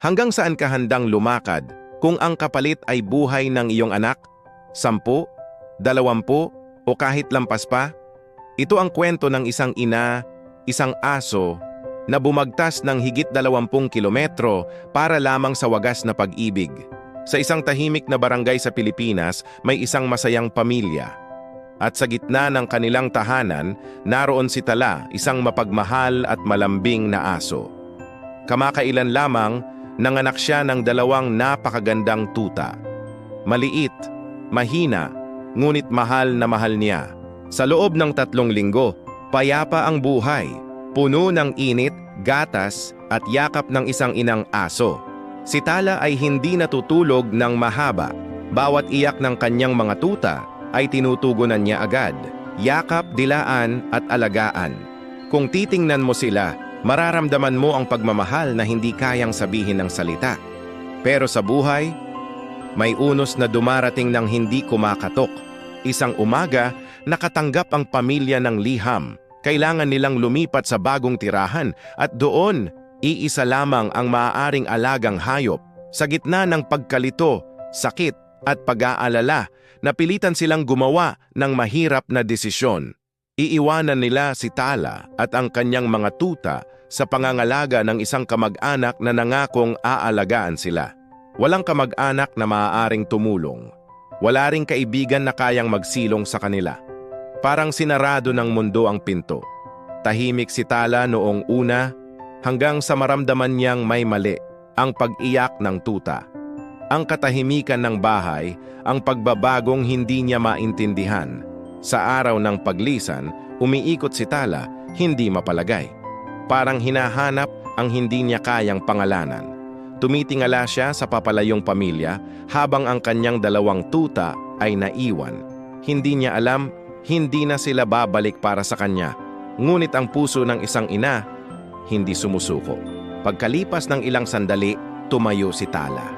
Hanggang saan ka handang lumakad kung ang kapalit ay buhay ng iyong anak? Sampu? Dalawampu? O kahit lampas pa? Ito ang kwento ng isang ina, isang aso, na bumagtas ng higit dalawampung kilometro para lamang sa wagas na pag-ibig. Sa isang tahimik na barangay sa Pilipinas, may isang masayang pamilya. At sa gitna ng kanilang tahanan, naroon si Tala, isang mapagmahal at malambing na aso. Kamakailan lamang, nanganak siya ng dalawang napakagandang tuta. Maliit, mahina, ngunit mahal na mahal niya. Sa loob ng tatlong linggo, payapa ang buhay, puno ng init, gatas at yakap ng isang inang aso. Si Tala ay hindi natutulog ng mahaba. Bawat iyak ng kanyang mga tuta ay tinutugunan niya agad. Yakap, dilaan at alagaan. Kung titingnan mo sila, mararamdaman mo ang pagmamahal na hindi kayang sabihin ng salita. Pero sa buhay, may unos na dumarating ng hindi kumakatok. Isang umaga, nakatanggap ang pamilya ng liham. Kailangan nilang lumipat sa bagong tirahan at doon, iisa lamang ang maaaring alagang hayop. Sa gitna ng pagkalito, sakit at pag-aalala, napilitan silang gumawa ng mahirap na desisyon. Iiwanan nila si Tala at ang kanyang mga tuta sa pangangalaga ng isang kamag-anak na nangakong aalagaan sila. Walang kamag-anak na maaaring tumulong. Wala ring kaibigan na kayang magsilong sa kanila. Parang sinarado ng mundo ang pinto. Tahimik si Tala noong una hanggang sa maramdaman niyang may mali ang pag-iyak ng tuta. Ang katahimikan ng bahay, ang pagbabagong hindi niya maintindihan. Sa araw ng paglisan, umiikot si Tala, hindi mapalagay. Parang hinahanap ang hindi niya kayang pangalanan. Tumitingala siya sa papalayong pamilya habang ang kanyang dalawang tuta ay naiwan. Hindi niya alam, hindi na sila babalik para sa kanya. Ngunit ang puso ng isang ina, hindi sumusuko. Pagkalipas ng ilang sandali, tumayo si Tala.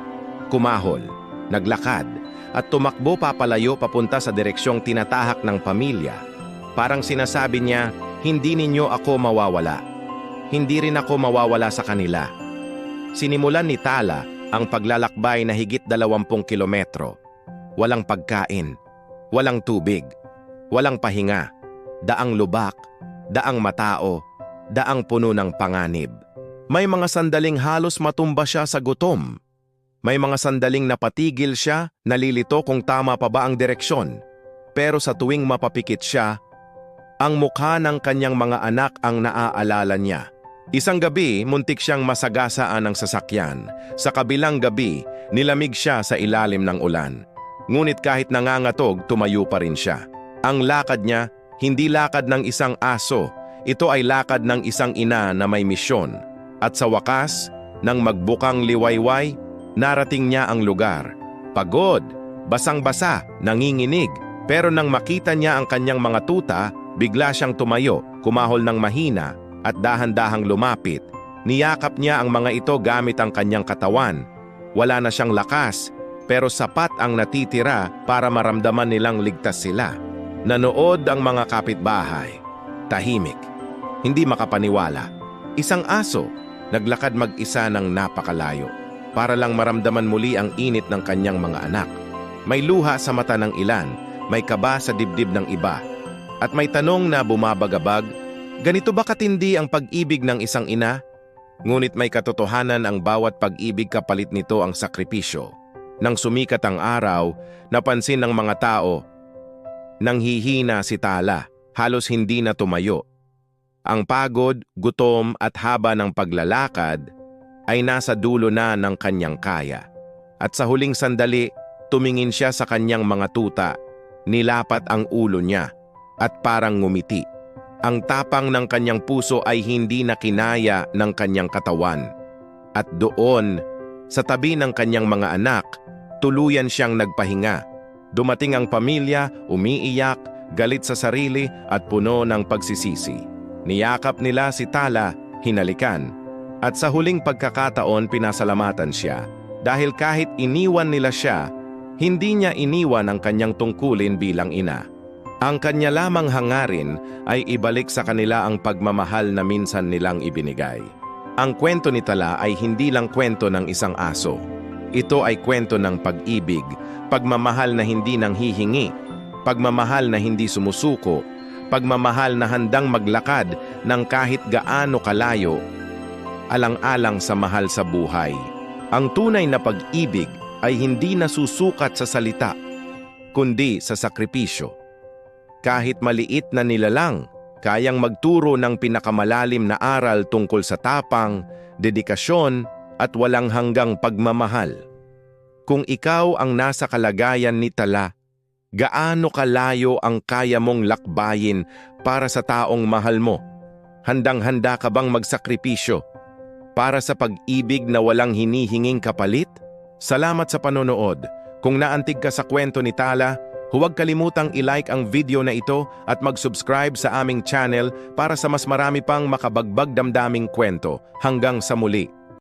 Kumahol, naglakad, at tumakbo papalayo papunta sa direksyong tinatahak ng pamilya. Parang sinasabi niya, hindi ninyo ako mawawala. Hindi rin ako mawawala sa kanila. Sinimulan ni Tala ang paglalakbay na higit dalawampung kilometro. Walang pagkain, walang tubig, walang pahinga, daang lubak, daang matao, daang puno ng panganib. May mga sandaling halos matumba siya sa gutom. May mga sandaling napatigil siya, nalilito kung tama pa ba ang direksyon. Pero sa tuwing mapapikit siya, ang mukha ng kanyang mga anak ang naaalala niya. Isang gabi, muntik siyang masagasaan ng sasakyan. Sa kabilang gabi, nilamig siya sa ilalim ng ulan. Ngunit kahit nangangatog, tumayo pa rin siya. Ang lakad niya, hindi lakad ng isang aso. Ito ay lakad ng isang ina na may misyon. At sa wakas, nang magbukang liwayway, narating niya ang lugar. Pagod, basang-basa, nanginginig. Pero nang makita niya ang kanyang mga tuta, bigla siyang tumayo, kumahol ng mahina, at dahan-dahang lumapit. Niyakap niya ang mga ito gamit ang kanyang katawan. Wala na siyang lakas, pero sapat ang natitira para maramdaman nilang ligtas sila. Nanood ang mga kapitbahay. Tahimik. Hindi makapaniwala. Isang aso, naglakad mag-isa ng napakalayo para lang maramdaman muli ang init ng kanyang mga anak. May luha sa mata ng ilan, may kaba sa dibdib ng iba, at may tanong na bumabagabag, ganito ba katindi ang pag-ibig ng isang ina? Ngunit may katotohanan ang bawat pag-ibig kapalit nito ang sakripisyo. Nang sumikat ang araw, napansin ng mga tao, nang hihina si Tala, halos hindi na tumayo. Ang pagod, gutom at haba ng paglalakad ay nasa dulo na ng kanyang kaya. At sa huling sandali, tumingin siya sa kanyang mga tuta, nilapat ang ulo niya at parang ngumiti. Ang tapang ng kanyang puso ay hindi na kinaya ng kanyang katawan. At doon, sa tabi ng kanyang mga anak, tuluyan siyang nagpahinga. Dumating ang pamilya, umiiyak, galit sa sarili at puno ng pagsisisi. Niyakap nila si Tala, hinalikan, at sa huling pagkakataon pinasalamatan siya dahil kahit iniwan nila siya, hindi niya iniwan ang kanyang tungkulin bilang ina. Ang kanya lamang hangarin ay ibalik sa kanila ang pagmamahal na minsan nilang ibinigay. Ang kwento ni Tala ay hindi lang kwento ng isang aso. Ito ay kwento ng pag-ibig, pagmamahal na hindi nang hihingi, pagmamahal na hindi sumusuko, pagmamahal na handang maglakad ng kahit gaano kalayo, alang-alang sa mahal sa buhay. Ang tunay na pag-ibig ay hindi nasusukat sa salita, kundi sa sakripisyo. Kahit maliit na nilalang, kayang magturo ng pinakamalalim na aral tungkol sa tapang, dedikasyon, at walang hanggang pagmamahal. Kung ikaw ang nasa kalagayan ni Tala, gaano kalayo ang kaya mong lakbayin para sa taong mahal mo? Handang-handa ka bang magsakripisyo para sa pag-ibig na walang hinihinging kapalit? Salamat sa panonood. Kung naantig ka sa kwento ni Tala, huwag kalimutang i-like ang video na ito at mag-subscribe sa aming channel para sa mas marami pang makabagbag damdaming kwento. Hanggang sa muli.